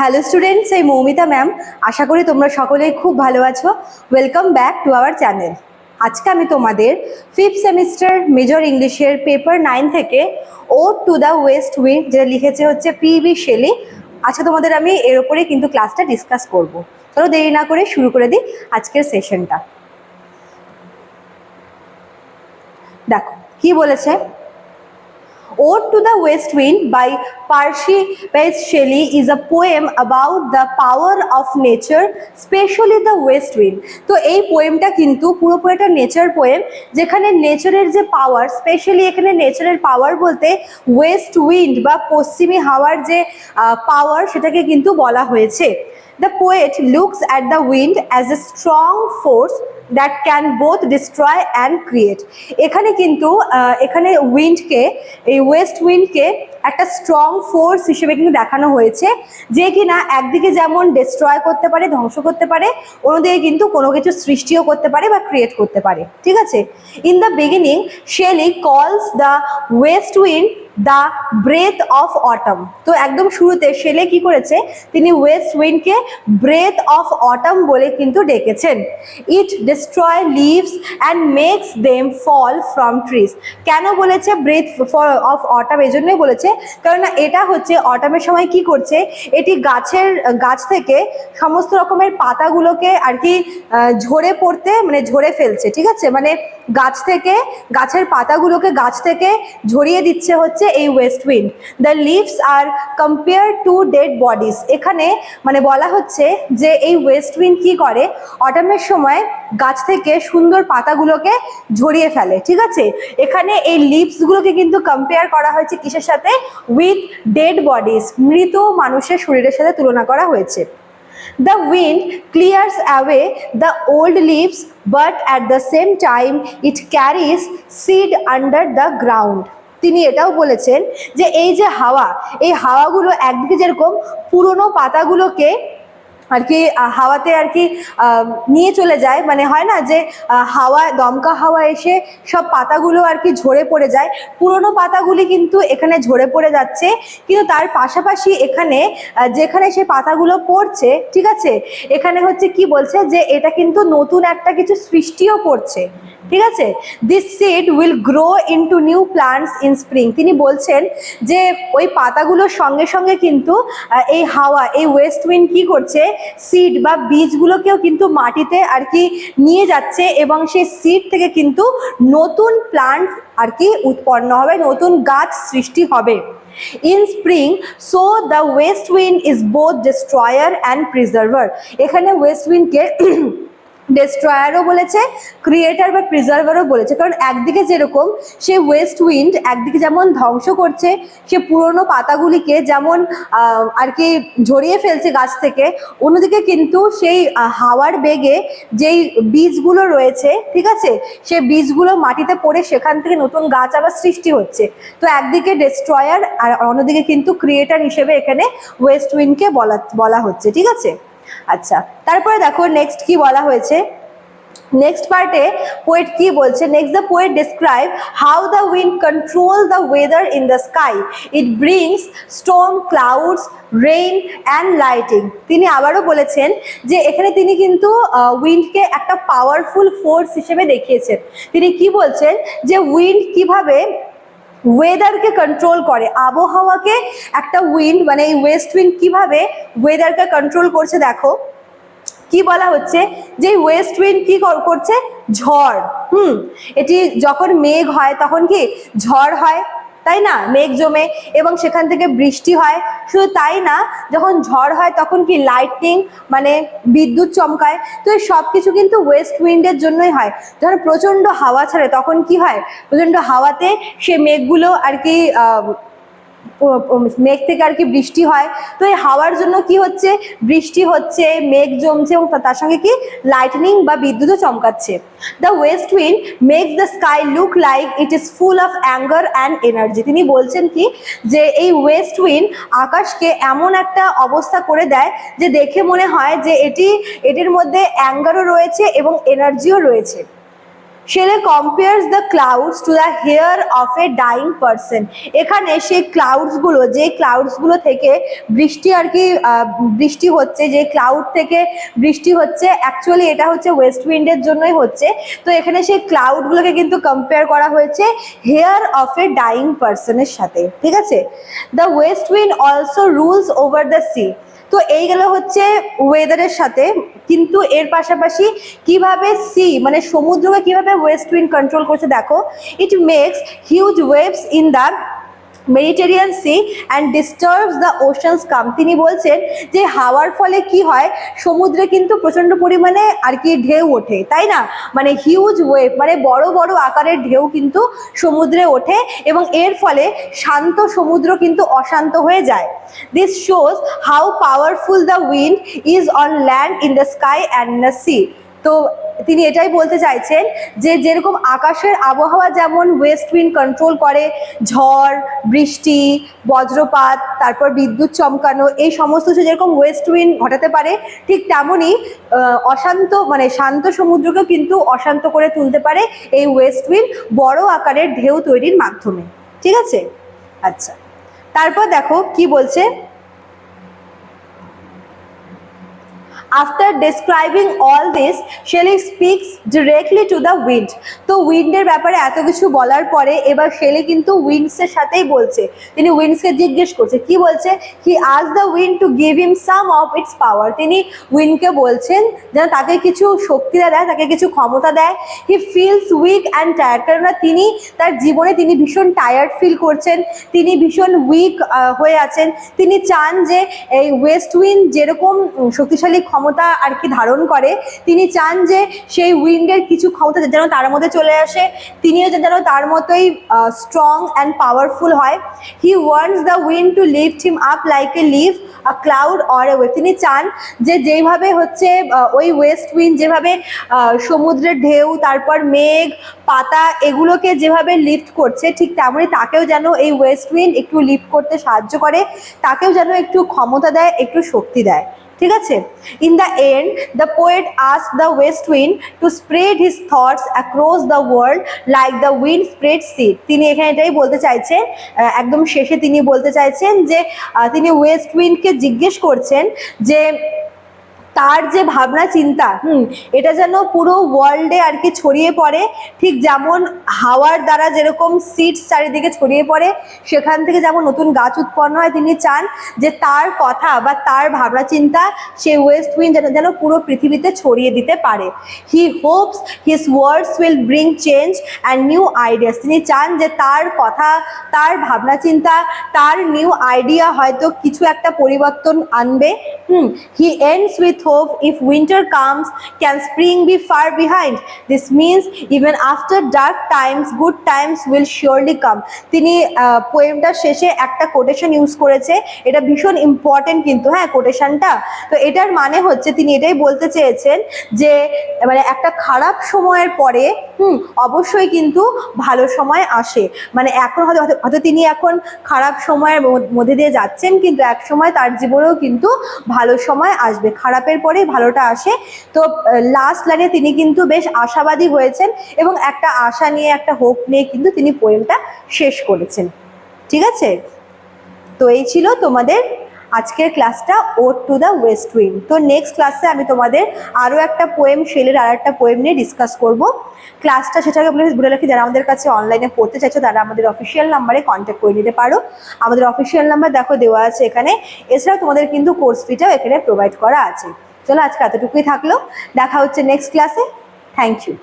Hello students এই Moumita ma'am আশা করি তোমরা সকলেই খুব ভালো আছো। Welcome back to our channel আজকে আমি তোমাদের ফিফথ সেমিস্টার মেজর ইংলিশের পেপার নাইন থেকে ode to the west wind যেটা লিখেছে হচ্ছে পি পিবি শেলি আচ্ছা তোমাদের আমি এর ওপরে কিন্তু ক্লাসটা ডিসকাস করব। চলো দেরি না করে শুরু করে দিই আজকের সেশনটা দেখো, কি বলেছে? Ode to the West Wind by Percy Bysshe Shelley is a poem about the power of nature, especially the west wind. তো এই পোয়েমটা কিন্তু পুরোপুরি একটা নেচার পোয়েম যেখানে নেচারের যে পাওয়ার স্পেশালি এখানে নেচারের পাওয়ার বলতে ওয়েস্ট উইন্ড বা পশ্চিমী হাওয়ার যে পাওয়ার সেটাকে কিন্তু বলা হয়েছে the poet looks at the wind as a strong force that can both destroy and create এখানে কিন্তু এখানে উইন্ডকে এই ওয়েস্ট উইন্ডকে একটা স্ট্রং ফোর্স হিসেবে কিন্তু দেখানো হয়েছে, যে কিনা একদিকে যেমন ডিস্ট্রয় করতে পারে, ধ্বংস করতে পারে, অন্যদিকে কিন্তু কোনো কিছু সৃষ্টিও করতে পারে বা ক্রিয়েট করতে পারে। ঠিক আছে? In the beginning Shelley calls the west wind the breath of autumn. তো একদম শুরুতে শেলে কি করেছে? তিনি ওয়েস্ট উইন্ডকে ব্রেথ অফ অটম বলে কিন্তু ডেকেছেন। It destroy leaves and makes them fall from trees. কেন বলেছে ব্রেথ অফ অটাম? এই জন্যই বলেছে কারণ এটা হচ্ছে অটামের সময় কি করছে? এটি গাছের, গাছ থেকে সমস্ত রকমের পাতাগুলোকে আর কি ঝরে পড়তে মানে ঝরে ফেলছে, ঠিক আছে? মানে গাছ থেকে, গাছের পাতাগুলোকে গাছ থেকে ঝরিয়ে দিচ্ছে হচ্ছে এই ওয়েস্ট উইন্ড দ্য লিভস আর কম্পেয়ার টু ডেড বডিজ এখানে মানে বলা হচ্ছে যে এই ওয়েস্ট উইন্ড কি করে? অটামের সময় গাছ থেকে সুন্দর পাতাগুলোকে ঝরিয়ে ফেলে ঠিক আছে? এখানে এই লিভসগুলোকে কিন্তু কম্পেয়ার করা হয়েছে কিসের সাথে? উইথ ডেড বডিজ মৃত মানুষের শরীরের সাথে তুলনা করা হয়েছে। The wind clears away the old leaves, but at the same time, it carries seed under the ground. তিনি এটাও বলেছেন যে এই যে হাওয়া এই হাওয়াগুলো একদিকে যেরকম পুরনো পাতাগুলোকে আর কি হাওয়াতে আর কি নিয়ে চলে যায়। মানে হয় না যে হাওয়া, দমকা হাওয়া এসে সব পাতাগুলো আর কি ঝরে পড়ে যায়। পুরনো পাতাগুলি কিন্তু এখানে ঝরে পড়ে যাচ্ছে। কিন্তু তার পাশাপাশি এখানে যেখানে সে পাতাগুলো পড়ছে, ঠিক আছে? এখানে হচ্ছে কি বলছে যে, এটা কিন্তু নতুন একটা কিছু সৃষ্টিও করছে। ঠিক আছে? This seed will grow into new plants in spring তিনি বলছেন যে, ওই পাতাগুলোর সঙ্গে সঙ্গে কিন্তু এই হাওয়া, এই ওয়েস্ট উইন্ড কি করছে? সিড বা বীজগুলোকেও কিন্তু মাটিতে আর কি নিয়ে যাচ্ছে এবং সেই সিড থেকে কিন্তু নতুন প্লান্ট আর কি উৎপন্ন হবে, নতুন গাছ সৃষ্টি হবে। In spring so the west wind is both destroyer and preserver এখানে ওয়েস্ট উইন্ডকে ডেস্ট্রয়ারও বলেছে ক্রিয়েটার বা প্রিজার্ভারও বলেছে। কারণ একদিকে যেরকম সে ওয়েস্ট উইন্ড একদিকে যেমন ধ্বংস করছে, সে পুরনো পাতাগুলিকে যেমন আর কি ঝরিয়ে ফেলছে গাছ থেকে, অন্যদিকে কিন্তু সেই হাওয়ার বেগে যেই বীজগুলো রয়েছে, ঠিক আছে, সে বীজগুলো মাটিতে পড়ে সেখান থেকে নতুন গাছ আবার সৃষ্টি হচ্ছে। তো একদিকে ডেস্ট্রয়ার আর অন্যদিকে কিন্তু ক্রিয়েটার হিসেবে এখানে ওয়েস্ট উইন্ডকে বলা বলা হচ্ছে, ঠিক আছে? আচ্ছা তারপরে দেখো নেক্সট কি বলা হয়েছে? নেক্সট পার্টে পোয়েট কি বলছে? Next the poet describe how the wind control the weather in the sky it brings storm clouds rain and lighting তিনি আবারও বলেছেন যে এখানে তিনি কিন্তু উইন্ডকে একটা পাওয়ারফুল ফোর্স হিসেবে দেখিয়েছেন। তিনি কি বলছেন? যে উইন্ড কীভাবে ওয়েদারকে কন্ট্রোল করে। আবহাওয়াকে একটা উইন্ড মানে এই ওয়েস্ট উইন্ড কীভাবে ওয়েদারকে কন্ট্রোল করছে দেখো। কি বলা হচ্ছে? যে ওয়েস্ট উইন্ড কি কর- করছে? ঝড়। হুম, এটি যখন মেঘ হয় তখন কি? ঝড় হয়। তাই না? মেঘ জমে এবং সেখান থেকে বৃষ্টি হয়। শুধু তাই না, যখন ঝড় হয় তখন কি লাইটিং মানে বিদ্যুৎ চমকায়? তো এই সব কিছু কিন্তু ওয়েস্ট উইন্ডের জন্যই হয়। যখন প্রচণ্ড হাওয়া ছাড়ে তখন কি হয়? প্রচণ্ড হাওয়াতে সে মেঘগুলো আর কি মেঘ থেকে আর কি বৃষ্টি হয়। তো এই হাওয়ার জন্য কি হচ্ছে? বৃষ্টি হচ্ছে, মেঘ জমছে এবং তার সঙ্গে কি লাইটনিং বা বিদ্যুৎও চমকাচ্ছে। The west wind makes the sky look like it is full of anger and energy তিনি বলছেন কি যে এই ওয়েস্ট উইন্ড আকাশকে এমন একটা অবস্থা করে দেয় যে দেখে মনে হয় যে এটি, এটির মধ্যে অ্যাঙ্গারও রয়েছে এবং এনার্জিও রয়েছে। Shelley compares the clouds to the hair of a dying person এখানে সেই ক্লাউডসগুলো যে ক্লাউডসগুলো থেকে বৃষ্টি আর কি বৃষ্টি হচ্ছে, যে ক্লাউড থেকে বৃষ্টি হচ্ছে অ্যাকচুয়ালি এটা হচ্ছে ওয়েস্ট উইন্ডের জন্যই হচ্ছে। তো এখানে সেই ক্লাউডগুলোকে কিন্তু কম্পেয়ার করা হয়েছে হেয়ার অফ এ ডাইং পারসনের সাথে, ঠিক আছে? The west wind also rules over the sea তো এই গেল হচ্ছে ওয়েদারের সাথে। কিন্তু এর পাশাপাশি কীভাবে সি মানে সমুদ্রকে কীভাবে ওয়েস্ট উইন্ড কন্ট্রোল করছে, দেখো। It makes huge waves in the Mediterranean sea and disturbs the oceans calm তিনি বলছেন যে হাওয়ার ফলে কি হয়? সমুদ্রে কিন্তু প্রচণ্ড পরিমাণে আর কি ঢেউ ওঠে, তাই না? মানে হিউজ ওয়েভ মানে বড় বড় আকারের ঢেউ কিন্তু সমুদ্রে ওঠে এবং এর ফলে শান্ত সমুদ্র কিন্তু অশান্ত হয়ে যায়। This shows how powerful the wind is on land in the sky and the sea তো তিনি এটাই বলতে চাইছেন যে যেরকম আকাশের আবহাওয়া যেমন ওয়েস্ট উইন্ড কন্ট্রোল করে, ঝড়, বৃষ্টি, বজ্রপাত, তারপর বিদ্যুৎ চমকানো, এই সমস্ত কিছু যেরকম ওয়েস্ট উইন্ড ঘটাতে পারে, ঠিক তেমনই অশান্ত মানে শান্ত সমুদ্রকেও কিন্তু অশান্ত করে তুলতে পারে এই ওয়েস্ট উইন্ড বড় আকারের ঢেউ তৈরির মাধ্যমে। ঠিক আছে? আচ্ছা। তারপর দেখো কি বলছে? After describing all this, Shelley speaks directly to the wind. তো উইন্ডের ব্যাপারে এত কিছু বলার পরে এবার শেলি কিন্তু উইন্ডসের সাথেই বলছে। তিনি উইন্ডসকে জিজ্ঞেস করছে কি বলছে? হি আজ the wind to give him some of its power তিনি উইন্ডকে বলছেন যেন তাকে কিছু শক্তি দেয় তাকে কিছু ক্ষমতা দেয়। He feels weak and tired কেননা তিনি তার জীবনে তিনি ভীষণ টায়ার্ড ফিল করছেন। তিনি ভীষণ উইক হয়ে আছেন। তিনি চান যে এই ওয়েস্ট উইন্ড যেরকম শক্তিশালী ক্ষমতা আর কি ধারণ করে, তিনি চান যে সেই উইন্ডের কিছু ক্ষমতা যেন তার মধ্যে চলে আসে, তিনিও যেন তার মতোই স্ট্রং অ্যান্ড পাওয়ারফুল হয়। He wants the wind to lift him up like a leaf a cloud or a তিনি চান যে যেইভাবে হচ্ছে ওই ওয়েস্ট উইন্ড যেভাবে সমুদ্রের ঢেউ, তারপর মেঘ, পাতা এগুলোকে যেভাবে লিফট করছে, ঠিক তেমনই তাকেও যেন এই ওয়েস্ট উইন্ড একটু লিফট করতে সাহায্য করে, তাকেও যেন একটু ক্ষমতা দেয়, একটু শক্তি দেয়। ঠিক আছে? In the end the poet us the west wind to spread his thoughts across the world like the wind spread seed তিনি এখানে এটাই বলতে চাইছেন একদম শেষে তিনি বলতে চাইছেন যে তিনি ওয়েস্ট উইন্ডকে জিজ্ঞেস করছেন যে তার যে ভাবনা চিন্তা, হুম, এটা যেন পুরো ওয়ার্ল্ডে আর কি ছড়িয়ে পড়ে। ঠিক যেমন হাওয়ার দ্বারা যেরকম সিডস চারিদিকে ছড়িয়ে পড়ে, সেখান থেকে যেমন নতুন গাছ উৎপন্ন হয় তিনি চান যে তার কথা বা তার ভাবনা চিন্তা সেই ওয়েস্ট উইন্ড যেন যেন পুরো পৃথিবীতে ছড়িয়ে দিতে পারে। He hopes his words will bring change and new ideas তিনি চান যে তার কথা, তার ভাবনা চিন্তা, তার নিউ আইডিয়া হয়তো কিছু একটা পরিবর্তন আনবে। হুম he ends with hope if winter comes can spring be far behind this means even after dark times good times will surely come তিনি পোয়েমটার শেষে একটা কোটেশন ইউজ করেছে। এটা ভীষণ ইম্পর্টেন্ট কিন্তু হ্যাঁ কোটেশনটা তো এটার মানে হচ্ছে তিনি এটাই বলতে চেয়েছেন যে মানে একটা খারাপ সময়ের পরে, হুম, অবশ্যই কিন্তু ভালো সময় আসে। মানে এখন হয়তো, হয়তো- তিনি এখন খারাপ সময়ের মধ্য- দিয়ে যাচ্ছেন, কিন্তু এক সময় তার জীবনেও কিন্তু ভালো সময় আসবে। খারাপের পরেই ভালোটা আসে। তো লাস্ট লাইনে তিনি কিন্তু বেশ আশাবাদী হয়েছেন এবং একটা আশা নিয়ে, একটা হোপ নিয়ে কিন্তু তিনি পোয়েমটা শেষ করেছেন। ঠিক আছে? তো এই ছিল তোমাদের আজকের ক্লাসটা ode to the west wind তো নেক্সট ক্লাসে আমি তোমাদের আরও একটা পোয়েম শেলের আর একটা পোয়েম নিয়ে ডিসকাস করব। ক্লাসটা সেটাকে বলে বলে রাখি, যারা আমাদের কাছে অনলাইনে পড়তে চাইছো, তারা আমাদের অফিসিয়াল নাম্বারে কন্ট্যাক্ট করে নিতে পারো। আমাদের অফিসিয়াল নাম্বার দেখো, দেওয়া আছে এখানে। এছাড়াও তোমাদের কিন্তু কোর্স ফিটাও এখানে প্রোভাইড করা আছে। চলো আজকে এতটুকুই থাকল। দেখা হচ্ছে নেক্সট ক্লাসে থ্যাংক ইউ